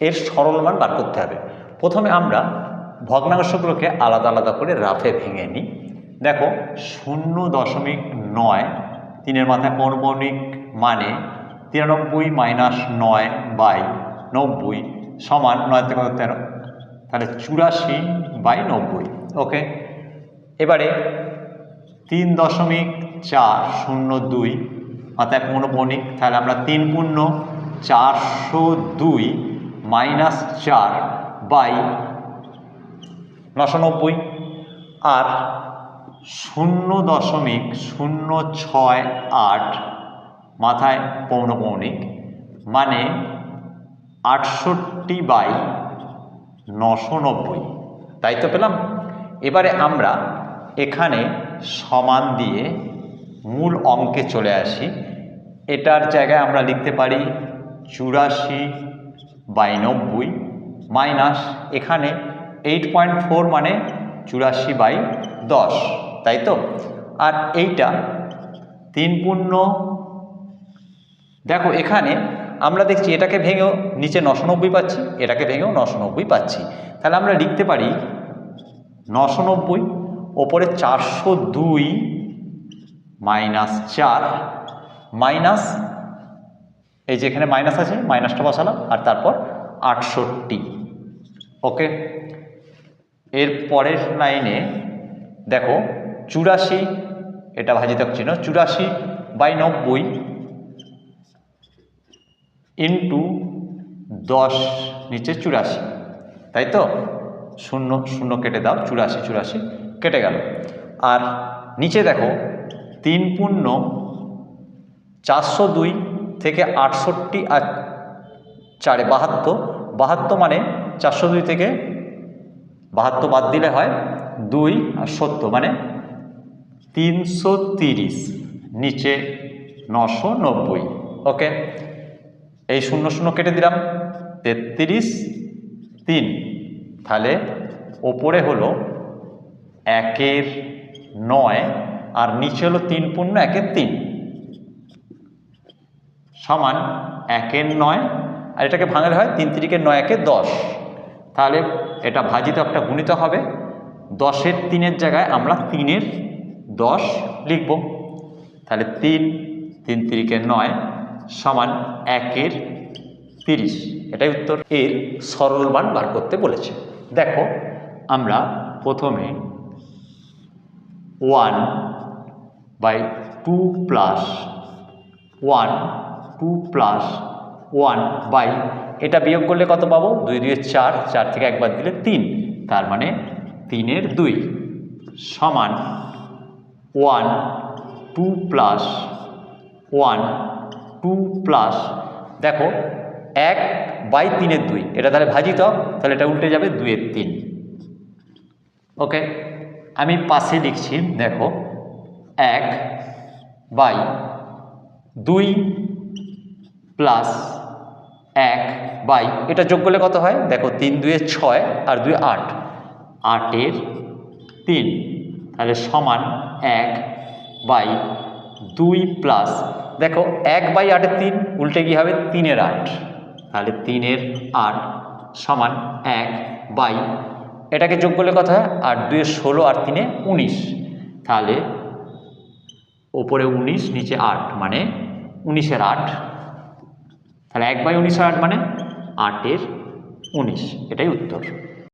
এর সরল মান বার করতে হবে। প্রথমে আমরা ভগ্নাংশগুলোকে আলাদা আলাদা করে রাফে ভেঙে নিই। দেখো, শূন্য দশমিক নয়, তিনের মাথায় পৌনপৌনিক মানে তিরানব্বই মাইনাস নয় বাই নব্বই সমান নয় থেকে তেরো? তাহলে চুরাশি বাই নব্বই। ওকে? এবারে তিন দশমিক চার শূন্য দুই মাথায় পৌনপৌনিক, তাহলে আমরা তিন পূর্ণ চারশো দুই মাইনাস চার বাই নশো নব্বই আর শূন্য দশমিক শূন্য ছয় আট মাথায় পৌনপৌনিক মানে আটষট্টি বাই নশো নব্বই তাই তো পেলাম। এবারে আমরা এখানে সমান দিয়ে মূল অঙ্কে চলে আসি। এটার জায়গায় আমরা লিখতে পারি চুরাশি বাই নব্বই মাইনাস এখানে এইট পয়েন্ট ফোর মানে চুরাশি বাই দশ, তাই তো? আর এইটা তিন পূর্ণ, দেখো এখানে আমরা দেখছি এটাকে ভেঙেও নিচে নশো নব্বই পাচ্ছি, এটাকে ভেঙেও নশো নব্বই পাচ্ছি। তাহলে আমরা লিখতে পারি নশো নব্বই ওপরে চারশো দুই মাইনাস চার, মাইনাস এই যে এখানে মাইনাস আছে মাইনাসটা বসালাম, আর তারপর আটষট্টি। ওকে এর পরের লাইনে দেখো, চুরাশি, এটা ভাজিতক চিহ্ন, চুরাশি বাই নব্বই ইন্টু দশ, নিচে চুরাশি। তাই তো? শূন্য শূন্য কেটে দাও, চুরাশি চুরাশি, কেটে গেল। আর নিচে দেখো, তিন পূর্ণ চারশো দুই থেকে আটষট্টি আর চারে বাহাত্তর। বাহাত্তর মানে চারশো দুই থেকে বাহাত্তর বাদ দিলে হয় দুই আর সত্তর মানে তিনশো তিরিশ, নিচে নশো নব্বই। ওকে? এই শূন্য শূন্য কেটে দিলাম। তেত্রিশ তিন। তাহলে ওপরে হলো একের নয় আর নিচে হলো তিন পূর্ণ একের তিন। সমান একের নয়, আর এটাকে ভাঙালে হয় তিন তিরিকের নয় একে দশ। তাহলে এটা ভাজিত একটা গুণিত হবে। দশের তিনের জায়গায় আমরা তিনের দশ লিখব। তাহলে তিন তিন তিরিকের নয় সমান একের তিরিশ। এটাই উত্তর। এর সরল মান বার করতে বলেছে। দেখো, আমরা প্রথমে one by two plus one two plus one by এটা বিয়োগ করলে কত পাবো? দুই দুই চার চার থেকে একবার দিলে তিন। তার মানে তিনের দুই সমান one two plus one two plus দেখো, এক বাই তিনের দুই। এটা তাহলে ভাজিত, তাহলে এটা উল্টে যাবে দুইয়ের তিন। ওকে আমি পাশে লিখছি, দেখো, এক বাই দুই প্লাস এক বাই এটা যোগ করলে কত হয়? দেখো, তিন, দুয়ে ছয় আর দুই আট। আটের তিন। তাহলে সমান এক বাই দুই প্লাস দেখো, এক বাই আটের তিন, উল্টে কী হবে? তিনের আট। তাহলে তিনের আট সমান এক বাই এটাকে যোগ করলে কত হয়? আট দুয়ে ষোলো আর তিনে উনিশ। তাহলে ওপরে উনিশ, নিচে আট মানে উনিশের আট। তাহলে এক বাই হয় আট মানে আটের উনিশ এটাই উত্তর।